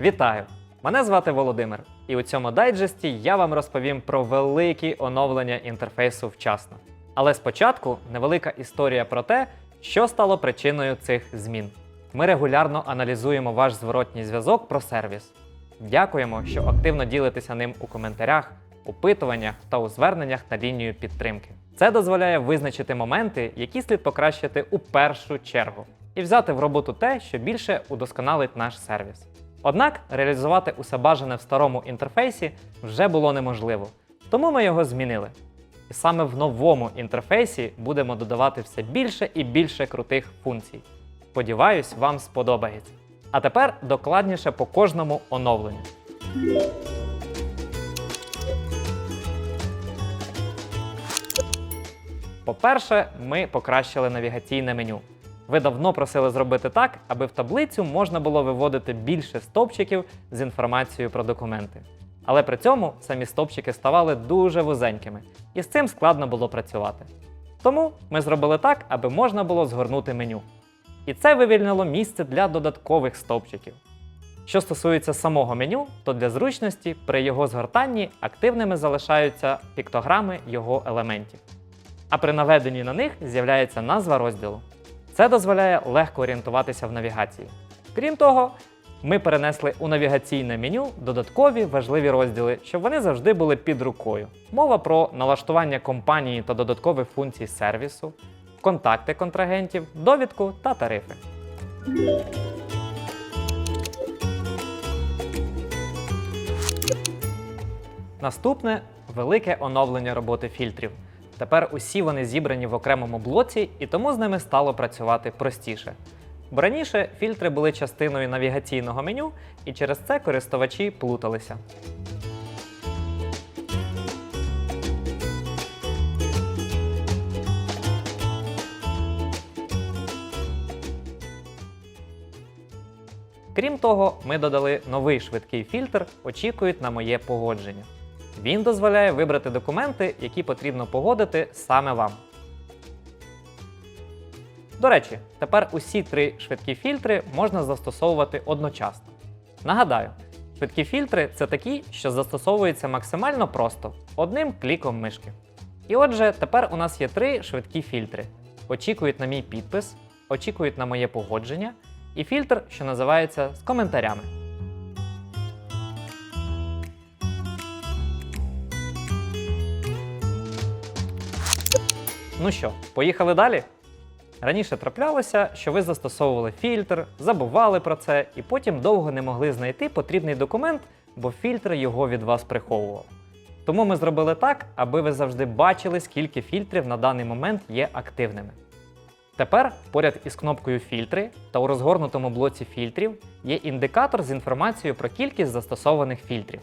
Вітаю! Мене звати Володимир, і у цьому дайджесті я вам розповім про великі оновлення інтерфейсу вчасно. Але спочатку невелика історія про те, що стало причиною цих змін. Ми регулярно аналізуємо ваш зворотній зв'язок про сервіс. Дякуємо, що активно ділитеся ним у коментарях, опитуваннях та у зверненнях на лінію підтримки. Це дозволяє визначити моменти, які слід покращити у першу чергу, і взяти в роботу те, що більше удосконалить наш сервіс. Однак реалізувати усе бажане в старому інтерфейсі вже було неможливо, тому ми його змінили. І саме в новому інтерфейсі будемо додавати все більше і більше крутих функцій. Сподіваюсь, вам сподобається. А тепер докладніше по кожному оновленню. По-перше, ми покращили навігаційне меню. Ви давно просили зробити так, аби в таблицю можна було виводити більше стовпчиків з інформацією про документи. Але при цьому самі стовпчики ставали дуже вузенькими, і з цим складно було працювати. Тому ми зробили так, аби можна було згорнути меню. І це вивільнило місце для додаткових стовпчиків. Що стосується самого меню, то для зручності при його згортанні активними залишаються піктограми його елементів. А при наведенні на них з'являється назва розділу. Це дозволяє легко орієнтуватися в навігації. Крім того, ми перенесли у навігаційне меню додаткові важливі розділи, щоб вони завжди були під рукою. Мова про налаштування компанії та додаткових функцій сервісу, контакти контрагентів, довідку та тарифи. Наступне велике оновлення роботи фільтрів. Тепер усі вони зібрані в окремому блоці, і тому з ними стало працювати простіше. Бо раніше фільтри були частиною навігаційного меню, і через це користувачі плуталися. Крім того, ми додали новий швидкий фільтр Очікують на моє погодження. Він дозволяє вибрати документи, які потрібно погодити саме вам. До речі, тепер усі три швидкі фільтри можна застосовувати одночасно. Нагадаю, швидкі фільтри це такі, що застосовуються максимально просто одним кліком мишки. І отже, тепер у нас є три швидкі фільтри: очікують на мій підпис, очікують на моє погодження і фільтр, що називається з коментарями. Ну що, поїхали далі? Раніше траплялося, що ви застосовували фільтр, забували про це і потім довго не могли знайти потрібний документ, бо фільтр його від вас приховував. Тому ми зробили так, аби ви завжди бачили, скільки фільтрів на даний момент є активними. Тепер поряд із кнопкою Фільтри та у розгорнутому блоці фільтрів є індикатор з інформацією про кількість застосованих фільтрів.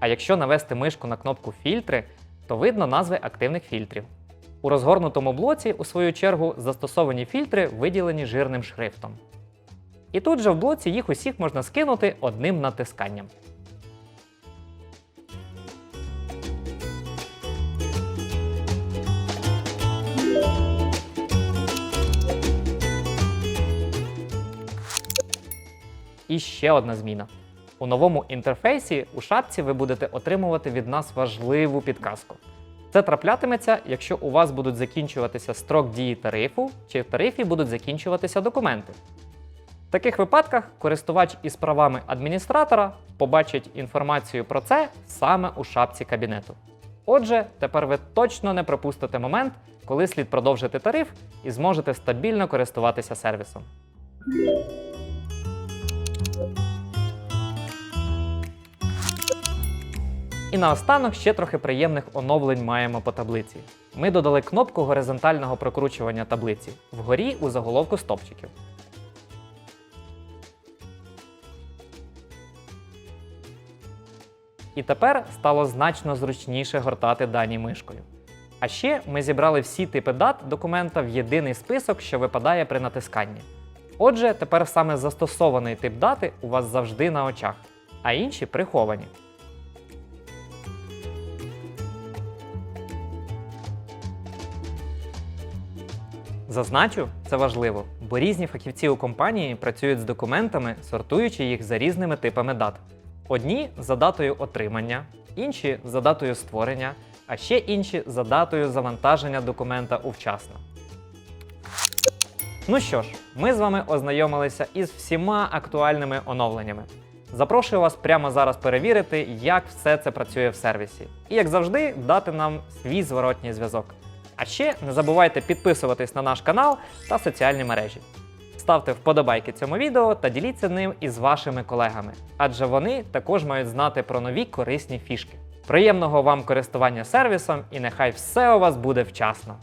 А якщо навести мишку на кнопку Фільтри, то видно назви активних фільтрів. У розгорнутому блоці, у свою чергу, застосовані фільтри виділені жирним шрифтом. І тут же в блоці їх усіх можна скинути одним натисканням. І ще одна зміна. У новому інтерфейсі у шапці ви будете отримувати від нас важливу підказку. Це траплятиметься, якщо у вас будуть закінчуватися строк дії тарифу, чи в тарифі будуть закінчуватися документи. В таких випадках користувач із правами адміністратора побачить інформацію про це саме у шапці кабінету. Отже, тепер ви точно не пропустите момент, коли слід продовжити тариф і зможете стабільно користуватися сервісом. І наостанок ще трохи приємних оновлень маємо по таблиці. Ми додали кнопку горизонтального прокручування таблиці вгорі у заголовку стопчиків. І тепер стало значно зручніше гортати дані мишкою. А ще ми зібрали всі типи дат документа в єдиний список, що випадає при натисканні. Отже, тепер саме застосований тип дати у вас завжди на очах, а інші приховані. Зазначу, це важливо, бо різні фахівці у компанії працюють з документами, сортуючи їх за різними типами дат. Одні за датою отримання, інші за датою створення, а ще інші за датою завантаження документа увчасно. Ну що ж, ми з вами ознайомилися із всіма актуальними оновленнями. Запрошую вас прямо зараз перевірити, як все це працює в сервісі. І як завжди, дати нам свій зворотній зв'язок. А ще не забувайте підписуватись на наш канал та соціальні мережі. Ставте вподобайки цьому відео та діліться ним із вашими колегами, адже вони також мають знати про нові корисні фішки. Приємного вам користування сервісом і нехай все у вас буде вчасно!